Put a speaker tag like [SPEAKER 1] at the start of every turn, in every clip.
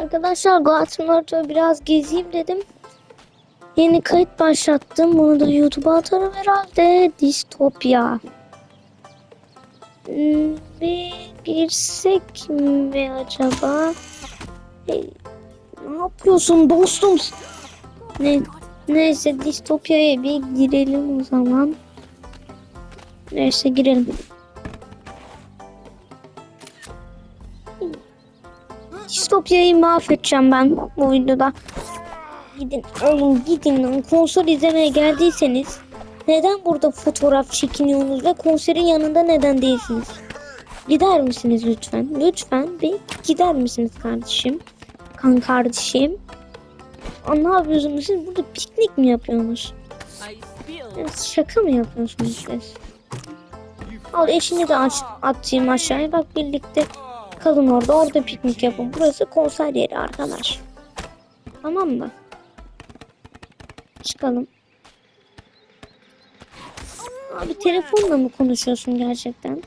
[SPEAKER 1] Arkadaşlar Goat biraz gezeyim dedim. Yeni kayıt başlattım. Bunu da YouTube'a atarım herhalde. Distopya. Hmm, Bir girsek mi acaba? Ne yapıyorsun dostum? Ne, neyse distopyaya bir girelim o zaman. Neyse girelim. Distopya'yı mahvedeceğim ben bu videoda. Gidin oğlum gidin lan. Konser izlemeye geldiyseniz neden burada fotoğraf çekiniyorsunuz ve konserin yanında neden değilsiniz? Gider misiniz lütfen? Lütfen bir gider misiniz kardeşim? Kan kardeşim. Aa, ne yapıyorsunuz siz? Burada piknik mi yapıyorsunuz? Ya, Şaka mı yapıyorsunuz siz? Al eşini de aç, atayım aşağıya. Bak birlikte kalın orada. Orada piknik yapın. Burası konser yeri arkadaş. Tamam mı? Çıkalım. Abi telefonla mı konuşuyorsun gerçekten?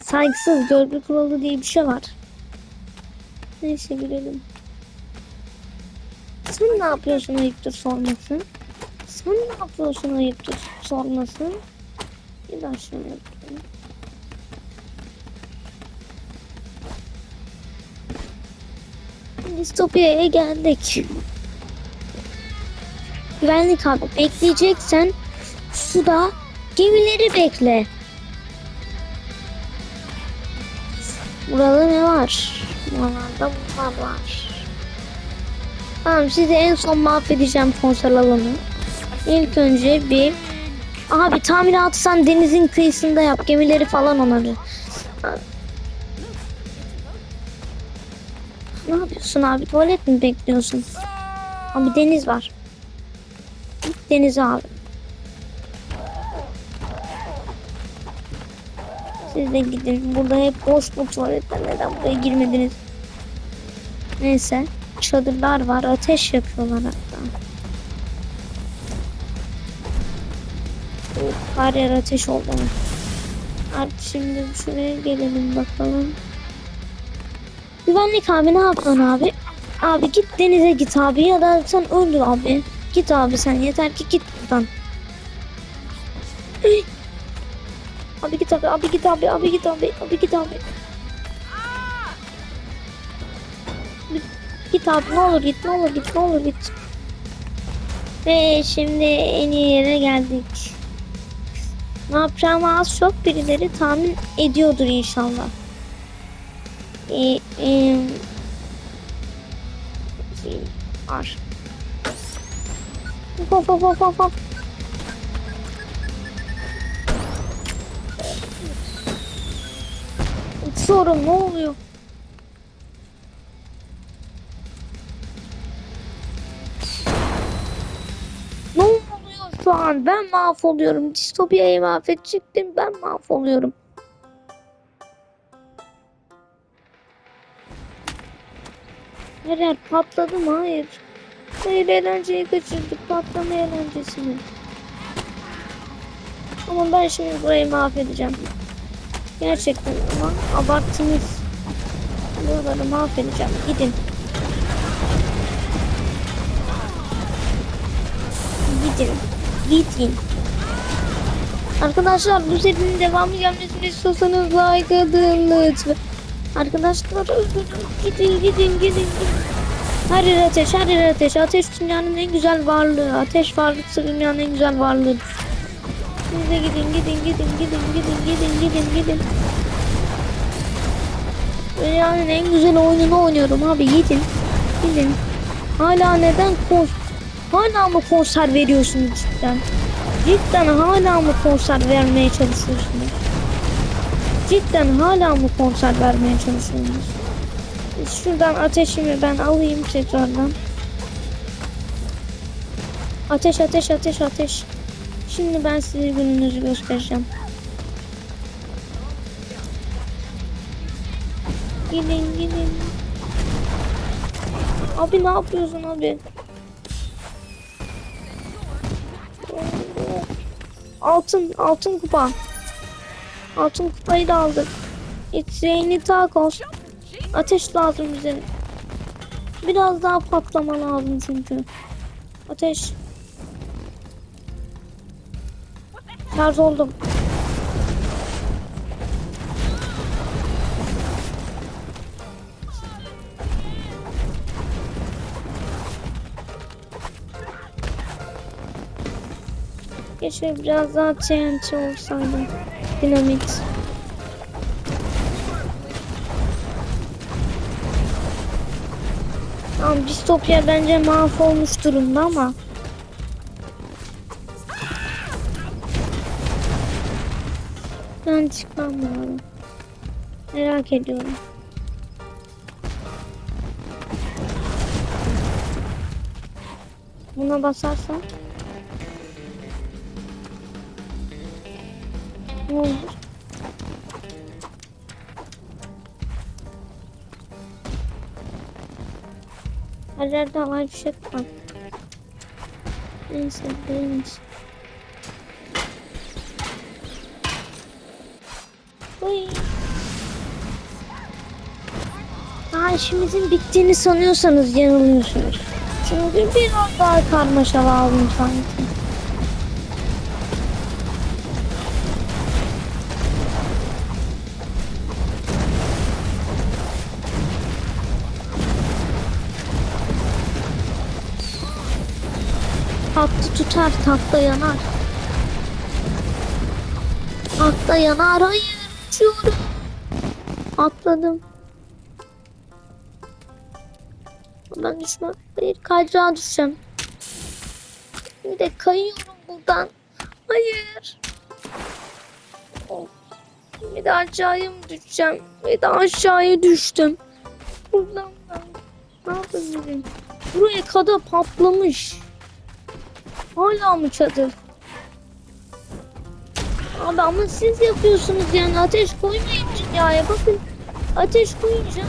[SPEAKER 1] Saygısız görgü kuralı diye bir şey var. Neyse girelim. Sen ne yapıyorsun ayıptır sorması? Sen ne yapıyorsun ayıptır sorması? Bir daha şöyle yapayım. Distopya'ya geldik. Güvenlik abi bekleyeceksen suda gemileri bekle. Burada ne var? Buralarda bunlar var. Tamam sizi en son mahvedeceğim konser alanı. İlk önce bir Abi tamiratı sen denizin kıyısında yap. Gemileri falan onarı. Ne yapıyorsun abi? Tuvalet mi bekliyorsun? Abi deniz var. Git denize abi. Siz de gidin. Burada hep boş bu tuvaletler. Neden buraya girmediniz? Neyse. Çadırlar var. Ateş yapıyorlar hatta. Her yer ateş oldu. Artık şimdi şuraya gelelim bakalım. Güvenlik abi ne yapıyorsun abi? Abi git denize git abi ya da sen öldür abi. Git abi sen yeter ki git buradan. Abi git abi abi git abi abi git abi abi git abi. Git abi ne olur git ne olur git ne olur git. Ve şimdi en iyi yere geldik. Ne yapacağımı az çok birileri tahmin ediyordur inşallah. Ee, e, var. Hop hop hop hop hop. Uçuyorum ne oluyor? Ne oluyor şu an? Ben mahvoluyorum. Distopya'yı mahvedecektim. Ben mahvoluyorum. Her patladı mı? Hayır. Hayır eğlenceyi kaçırdık. Patlama eğlencesini. Ama ben şimdi burayı mahvedeceğim. Gerçekten ama abarttınız. Buraları mahvedeceğim. Gidin. Gidin. Gidin. Arkadaşlar bu serinin devamı gelmesini istiyorsanız like atın lütfen. Arkadaşlar gidin gidin gidin gidin. Her yer ateş, her yer ateş. Ateş dünyanın en güzel varlığı. Ateş varlıksa dünyanın en güzel varlığı. Siz de gidin gidin gidin gidin gidin gidin gidin gidin. Dünyanın en güzel oyununu oynuyorum abi gidin. Gidin. Hala neden kons Hala mı konser veriyorsunuz cidden? Cidden hala mı konser vermeye çalışıyorsunuz? Cidden hala mı konser vermeye çalışıyorsunuz? Şuradan ateşimi ben alayım tekrardan. Ateş ateş ateş ateş. Şimdi ben size gününüzü göstereceğim. Gidin gidin. Abi ne yapıyorsun abi? Altın, altın kupa. Altın kupayı da aldık. It's rainy tacos. Ateş lazım bize. Biraz daha patlama lazım çünkü. Ateş. Şarj oldum. Keşke biraz daha TNT olsaydı. Dinamit. Tamam distopya bence mahvolmuş durumda ama. Ben çıkmam lazım. Merak ediyorum. Buna basarsam ne olur? Her. Neyse değilmiş. İşimizin bittiğini sanıyorsanız yanılıyorsunuz. Çünkü biraz daha karmaşa lazım sanki. Tutar, tatlı yanar. Atla yanar, hayır uçuyorum. Atladım. Ben düşme. Hayır kaydırağa düşeceğim. Bir de kayıyorum buradan. Hayır. Bir de aşağıya mı düşeceğim? Bir de aşağıya düştüm. Buradan ben ne yapabilirim? Buraya kadar patlamış. Hala mı çadır? Abi ama siz yapıyorsunuz yani ateş koymayın dünyaya bakın. Ateş koyunca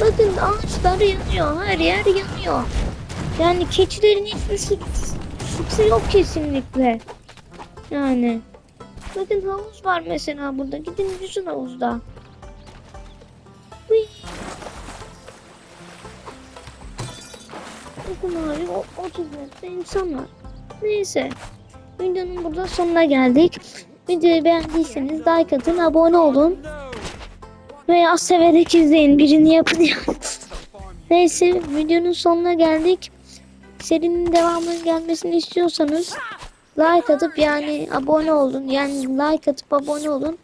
[SPEAKER 1] bakın ağaçlar yanıyor her yer yanıyor. Yani keçilerin hiçbir su, suçu yok kesinlikle. Yani. Bakın havuz var mesela burada. Gidin yüzün havuzda. Bakın abi o 30 metre insan var. Neyse. Videonun burada sonuna geldik. Videoyu beğendiyseniz like atın, abone olun. Veya severek izleyin. Birini yapın ya. Neyse videonun sonuna geldik. Serinin devamının gelmesini istiyorsanız like atıp yani abone olun. Yani like atıp abone olun.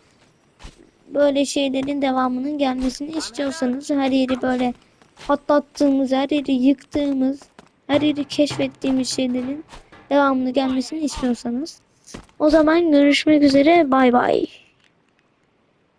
[SPEAKER 1] Böyle şeylerin devamının gelmesini istiyorsanız her yeri böyle patlattığımız, her yeri yıktığımız, her yeri keşfettiğimiz şeylerin devamını gelmesini istiyorsanız. O zaman görüşmek üzere. Bay bay.